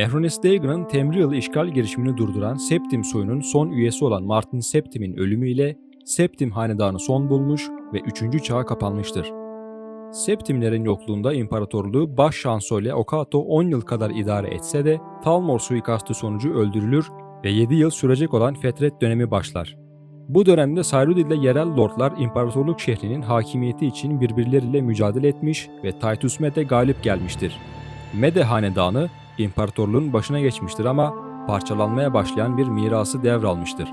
Mehrunes Dagon'ın Temrial'ı işgal girişimini durduran Septim soyunun son üyesi olan Martin Septim'in ölümüyle Septim hanedanı son bulmuş ve 3. çağa kapanmıştır. Septimlerin yokluğunda imparatorluğu baş şansölye Okato 10 yıl kadar idare etse de Talmor suikastı sonucu öldürülür ve 7 yıl sürecek olan fetret dönemi başlar. Bu dönemde Sayrud ile yerel lordlar imparatorluk şehrinin hakimiyeti için birbirleriyle mücadele etmiş ve Titus Mede galip gelmiştir. Mede hanedanı imparatorluğun başına geçmiştir ama parçalanmaya başlayan bir mirası devralmıştır.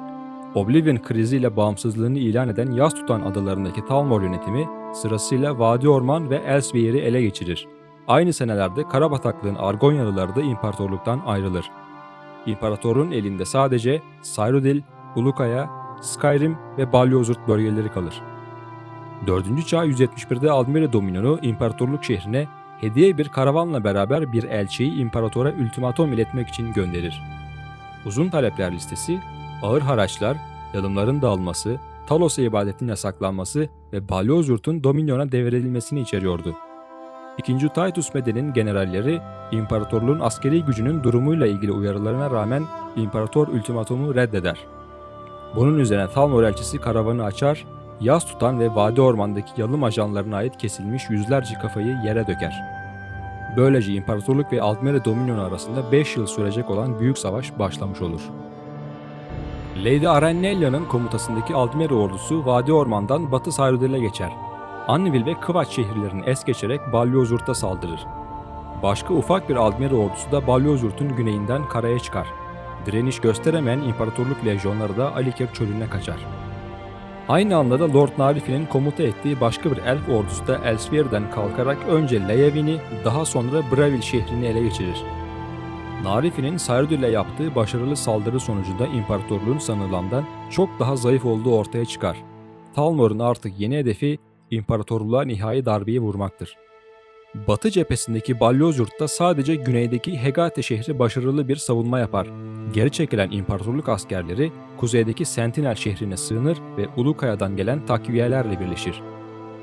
Oblivion kriziyle bağımsızlığını ilan eden yaz tutan adalarındaki Talmor yönetimi sırasıyla Vadi Orman ve Elseweire'i ele geçirir. Aynı senelerde Karabataklığın Argonyalıları da imparatorluktan ayrılır. İmparatorun elinde sadece Cyrodiil, Ulukaya, Skyrim ve Balyozurt bölgeleri kalır. 4. çağ 171'de Admire Dominion'u imparatorluk şehrine hediye bir karavanla beraber bir elçiyi imparatora ultimatom iletmek için gönderir. Uzun talepler listesi, ağır haraçlar, yalımların dağılması, Talos'a ibadetin yasaklanması ve Balyozurt'un Dominion'a devredilmesini içeriyordu. İkinci Titus Mede'nin generalleri, imparatorluğun askeri gücünün durumuyla ilgili uyarılarına rağmen imparator ultimatomu reddeder. Bunun üzerine Talmor elçisi karavanı açar, yaz tutan ve vadi ormandaki yalım ajanlarına ait kesilmiş yüzlerce kafayı yere döker. Böylece imparatorluk ve Altmere Dominion arasında 5 yıl sürecek olan büyük savaş başlamış olur. Lady Arennella'nın komutasındaki Aldmeri ordusu Vadi Orman'dan Batı Cyrodiil'e geçer. Anneville ve Kıvaç şehirlerini es geçerek Balyozurt'a saldırır. Başka ufak bir Aldmeri ordusu da Balyozurt'un güneyinden karaya çıkar. Direniş gösteremeyen imparatorluk lejyonları da Alikir çölüne kaçar. Aynı anda da Lord Narifi'nin komuta ettiği başka bir elf ordusu da Elsewier'den kalkarak önce Leyavin'i daha sonra Bravil şehrini ele geçirir. Narifi'nin Cyrodiil'e yaptığı başarılı saldırı sonucunda imparatorluğun sanılandan çok daha zayıf olduğu ortaya çıkar. Talmor'un artık yeni hedefi imparatorluğa nihai darbeyi vurmaktır. Batı cephesindeki Balyozurt'ta sadece güneydeki Hegate şehri başarılı bir savunma yapar. Geri çekilen imparatorluk askerleri kuzeydeki Sentinel şehrine sığınır ve Ulukaya'dan gelen takviyelerle birleşir.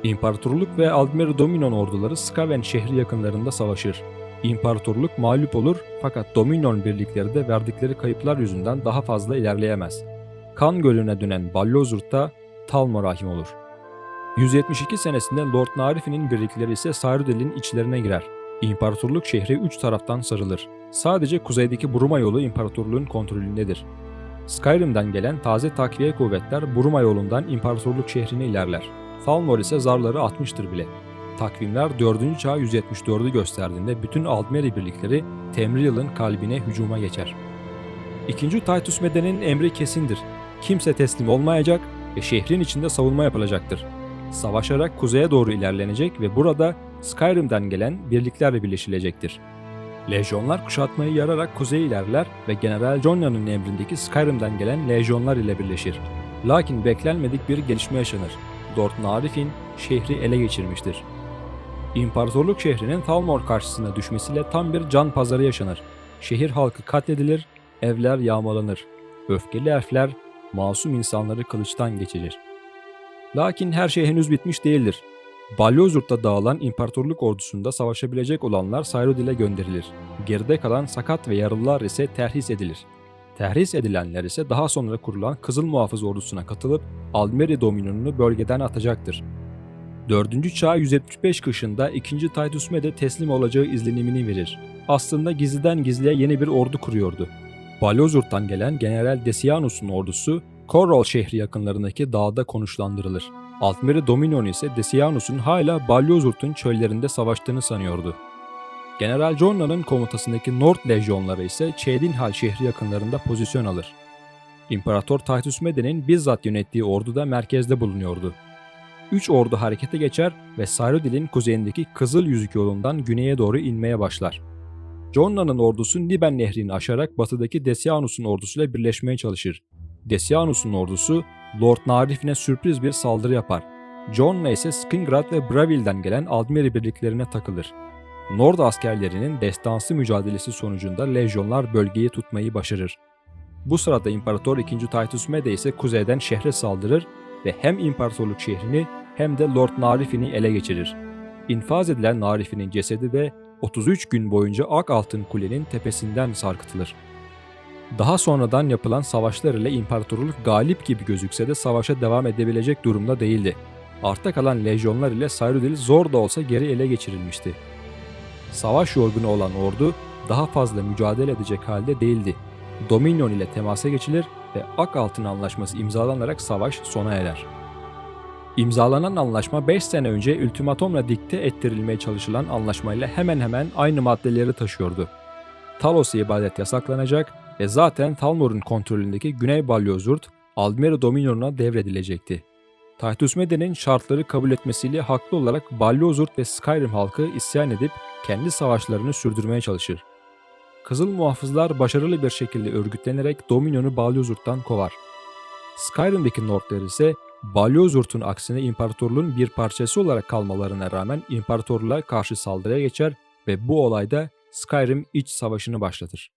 İmparatorluk ve Aldmeri Dominion orduları Skaven şehri yakınlarında savaşır. İmparatorluk mağlup olur fakat Dominion birlikleri de verdikleri kayıplar yüzünden daha fazla ilerleyemez. Kan Gölü'ne dönen Balyozurt'ta Talmor hakim olur. 172 senesinde Lord Narifi'nin birlikleri ise Cyrodiil'in içlerine girer. İmparatorluk şehri üç taraftan sarılır. Sadece kuzeydeki Buruma yolu imparatorluğun kontrolündedir. Skyrim'den gelen taze takviye kuvvetler Buruma yolundan imparatorluk şehrine ilerler. Falmor ise zarları atmıştır bile. Takvimler 4. çağ 174'ü gösterdiğinde bütün Aldmeri birlikleri Temriel'ın kalbine hücuma geçer. 2. Titus Mede'nin emri kesindir. Kimse teslim olmayacak ve şehrin içinde savunma yapılacaktır. Savaşarak kuzeye doğru ilerlenecek ve burada Skyrim'den gelen birliklerle birleşilecektir. Lejyonlar kuşatmayı yararak kuzeye ilerler ve General Jonna'nın emrindeki Skyrim'den gelen lejyonlar ile birleşir. Lakin beklenmedik bir gelişme yaşanır. Lord Narifin şehri ele geçirmiştir. İmparatorluk şehrinin Talmor karşısına düşmesiyle tam bir can pazarı yaşanır. Şehir halkı katledilir, evler yağmalanır. Öfkeli elfler masum insanları kılıçtan geçirir. Lakin her şey henüz bitmiş değildir. Balyozurt'ta dağılan imparatorluk ordusunda savaşabilecek olanlar Cyrodiil'e gönderilir. Geride kalan sakat ve yaralılar ise terhis edilir. Terhis edilenler ise daha sonra kurulan Kızıl Muhafız ordusuna katılıp Almeri Dominion'unu bölgeden atacaktır. 4. çağ 175 kışında 2. Titus Mede teslim olacağı izlenimini verir. Aslında gizliden gizliye yeni bir ordu kuruyordu. Balyozurt'tan gelen General Decianus'un ordusu Korral şehri yakınlarındaki dağda konuşlandırılır. Altmeri Dominion ise Decianus'un hala Balyozurt'un çöllerinde savaştığını sanıyordu. General Jorna'nın komutasındaki North Lejyonları ise Çeydinhal şehri yakınlarında pozisyon alır. İmparator Titus Mede'nin bizzat yönettiği ordu da merkezde bulunuyordu. Üç ordu harekete geçer ve Cyrodiil'in kuzeyindeki Kızıl Yüzük yolundan güneye doğru inmeye başlar. Jonna'nın ordusu Niben nehrini aşarak batıdaki Decianus'un ordusuyla birleşmeye çalışır. Decianus'un ordusu Lord Narifin'e sürpriz bir saldırı yapar. Jonna ise Skingrad ve Braville'den gelen Aldmeri birliklerine takılır. Nord askerlerinin destansı mücadelesi sonucunda lejyonlar bölgeyi tutmayı başarır. Bu sırada İmparator 2. Titus Mede ise kuzeyden şehre saldırır ve hem imparatorluk şehrini hem de Lord Narifin'i ele geçirir. İnfaz edilen Narifin'in cesedi de 33 gün boyunca Ak Altın Kule'nin tepesinden sarkıtılır. Daha sonradan yapılan savaşlar ile imparatorluk galip gibi gözükse de savaşa devam edebilecek durumda değildi. Arta kalan lejyonlar ile Cyrodiil zor da olsa geri ele geçirilmişti. Savaş yorgunu olan ordu daha fazla mücadele edecek halde değildi. Dominion ile temasa geçilir ve Ak Altın Anlaşması imzalanarak savaş sona erer. İmzalanan anlaşma 5 sene önce ultimatomla dikte ettirilmeye çalışılan anlaşmayla hemen hemen aynı maddeleri taşıyordu. Talos ibadet yasaklanacak ve zaten Talmor'un kontrolündeki Güney Balyozurt, Aldmeri Dominion'a devredilecekti. Titus Mede'nin şartları kabul etmesiyle haklı olarak Balyozurt ve Skyrim halkı isyan edip kendi savaşlarını sürdürmeye çalışır. Kızıl Muhafızlar başarılı bir şekilde örgütlenerek Dominion'u Balyozurt'tan kovar. Skyrim'deki Nordlar ise Balyozurt'un aksine imparatorluğun bir parçası olarak kalmalarına rağmen imparatorluğa karşı saldırıya geçer ve bu olayda Skyrim iç savaşını başlatır.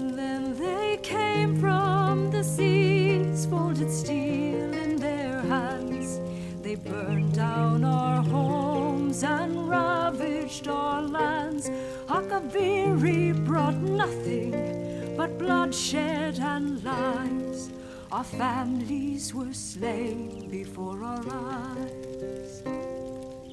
Then they came from the seas, folded steel in their hands. They burned down our homes and ravaged our lands. Hakaviri brought nothing but bloodshed and lies. Our families were slain before our eyes.